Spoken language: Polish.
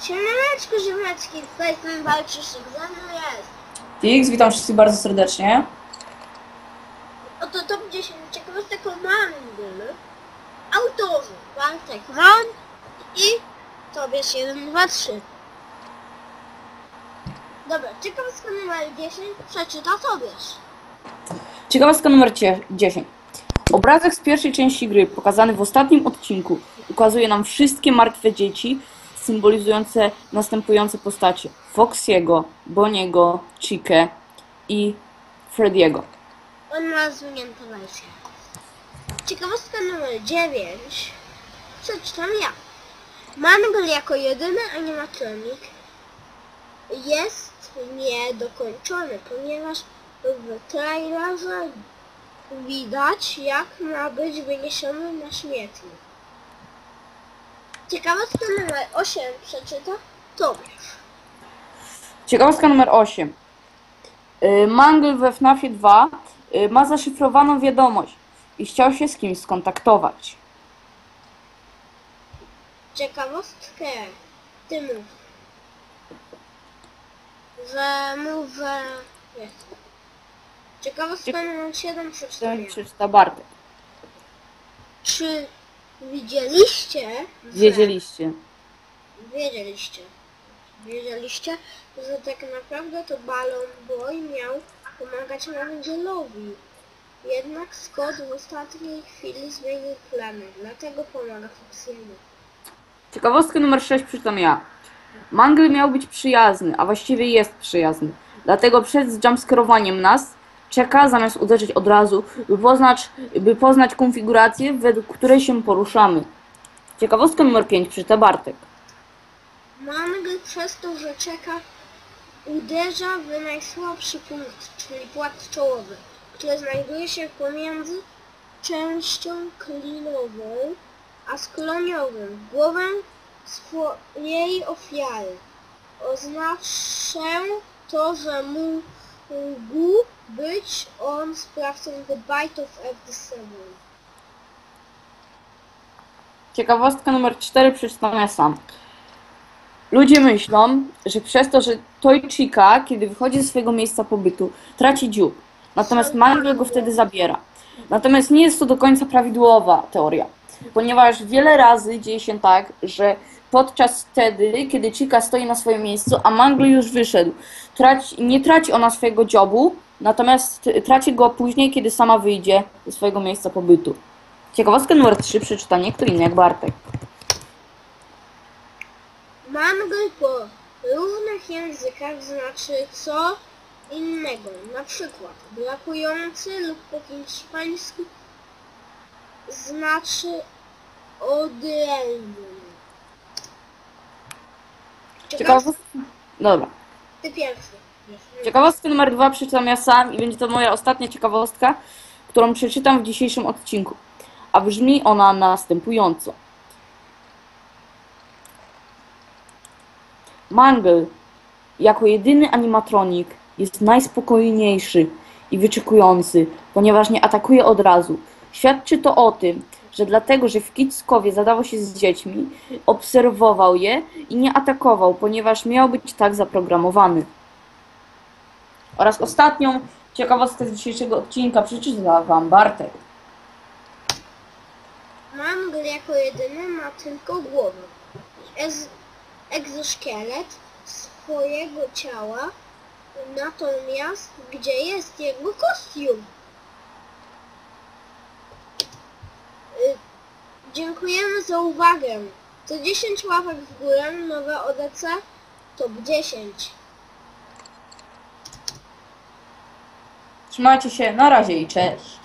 Siemaneczko ziemeczki, tutaj ten walczyszyk, ze mną jest. Tix, witam wszystkich bardzo serdecznie. Oto top 10 ciekawostek o Mangel. Autorzy Bartek Ron i Tobiasz 1, 2, 3. Dobra, ciekawostka numer 10 przeczyta Tobiasz. Ciekawostka numer cie- 10. Obrazek z pierwszej części gry, pokazany w ostatnim odcinku, ukazuje nam wszystkie martwe dzieci, symbolizujące następujące postacie. Foxiego, Boniego, Chikę i Frediego. On ma zwiniętą wersję. Ciekawostka numer 9 przeczytam ja. Mangel jako jedyny animatronik jest niedokończony, ponieważ w trailerze widać jak ma być wyniesiony na śmietnik. Ciekawostka numer 8 przeczyta Tobiasz. Ciekawostka numer 8. Y, Mangle we FNAFie 2 y, ma zaszyfrowaną wiadomość i chciał się z kimś skontaktować. Ciekawostkę ty mów. Że mów, że... Jest. Ciekawostka numer 7 przeczytam Ten ja. przeczyta Bartek. Czy widzieliście, że... Wiedzieliście. Wiedzieliście. Wiedzieliście, że tak naprawdę to Balon Boy miał pomagać Mangelowi. Jednak Scott w ostatniej chwili zmienił plany, dlatego pomaga Foxiemu. Ciekawostkę numer 6 przeczytam ja. Mangle miał być przyjazny, a właściwie jest przyjazny. Dlatego przed jumpscarowaniem nas czeka zamiast uderzyć od razu, by poznać, by poznać konfigurację, według której się poruszamy. Ciekawostka numer 5 przeczyta Bartek. Mangel przez to, że czeka, uderza w najsłabszy punkt, czyli płat czołowy, który znajduje się pomiędzy częścią klinową a skloniowym, głowę swojej ofiary. Oznacza to, że mógł być on sprawcą The Bite of F7. Ciekawostka numer 4 przeczytam ja sam. Ludzie myślą, że przez to, że Tojczyka, kiedy wychodzi ze swojego miejsca pobytu, traci dziób. Natomiast Mangle go wtedy zabiera. Natomiast nie jest to do końca prawidłowa teoria, ponieważ wiele razy dzieje się tak, że podczas wtedy, kiedy Chica stoi na swoim miejscu, a Mangle już wyszedł, traci, nie traci ona swojego dziobu, natomiast traci go później, kiedy sama wyjdzie ze swojego miejsca pobytu. Ciekawostka numer 3 przeczyta nie kto inny jak Bartek. Mangel po różnych językach znaczy co innego. Na przykład brakujący lub po hiszpańsku znaczy odrębny. Ciekawostka... Dobra. ty pierwszy. Ciekawostkę numer dwa przeczytam ja sam i będzie to moja ostatnia ciekawostka, którą przeczytam w dzisiejszym odcinku. A brzmi ona następująco. Mangle, jako jedyny animatronik, jest najspokojniejszy i wyczekujący, ponieważ nie atakuje od razu. Świadczy to o tym, że dlatego, że w Kickowie zadawał się z dziećmi, obserwował je i nie atakował, ponieważ miał być tak zaprogramowany. Oraz ostatnią ciekawostkę z dzisiejszego odcinka przeczyta Wam Bartek. Mangel jako jedyny ma tylko głowę. Ez egzoszkielet swojego ciała, natomiast gdzie jest jego kostium? Y, Dziękujemy za uwagę. To 10 łapek w górę, nowe ODC, top 10. Trzymajcie się, na razie i cześć.